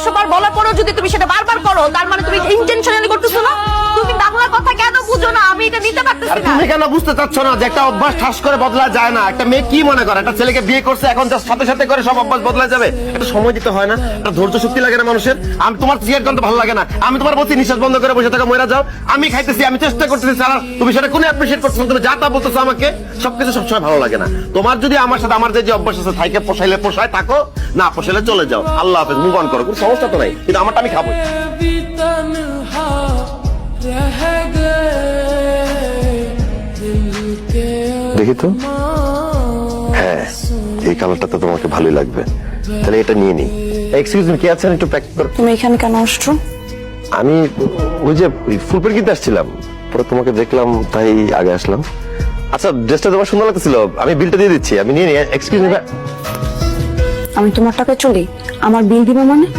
একশো বার বলার পরেও যদি তুমি সেটা বারবার করো, তার মানে তুমি ইন্টেনশনালি করতেছো না? আমি এটা নিতে পারতেছি না। তুমি কেন বুঝতে চাচ্ছ না যে একটা অভ্যাস ঠাস করে বদলা যায় না? একটা মেয়ে কি মনে করে? একটা ছেলেকে বিয়ে করছে এখন just সাথে সাথে করে সব অভ্যাস বদলা যাবে? একটা সময় দিতে হয় না? একটা ধৈর্য শক্তি লাগে না মানুষের? আমি তোমার সিগারেট গন্ধ ভালো লাগে না। আমি তোমার বলছি নিঃশ্বাস বন্ধ করে বসে থাকা মরে যাও। আমি খাইতেছি আমি চেষ্টা করতেছি সারা তুমি সেটা কোনো অ্যাপ্রিসিয়েট করছ তুমি যা তা বলতেছো আমাকে সবকিছু সবসময় ভালো লাগে না। তোমার যদি আমার সাথে আমার যে যে অভ্যাস আছে থাইকে পোষাইলে পোষায় থাকো। না পোষাইলে চলে যাও। আল্লাহ হাফেজ মুভ অন করো কোনো সমস্যা তো নাই। কিন্তু আমারটা আমি খাব দেখি তো? হ্যাঁ এই কালারটা তো তোমাকে ভালোই লাগবে। তাহলে এটা নিয়ে নি এক্সকিউজ মি কি আছেন একটু প্যাক করো? তুমি এখানে কেন আসছো? আমি ওই যে ফুলপের কিনতে আসছিলাম। পরে তোমাকে দেখলাম তাই আগে আসলাম। আচ্ছা ড্রেসটা তোমার সুন্দর লাগতেছিল। আমি বিলটা দিয়ে দিচ্ছি। আমি নিয়ে নিই। এক্সকিউজ মি আমি তোমার টাকা চলি। আমার বিল দিবে মানে?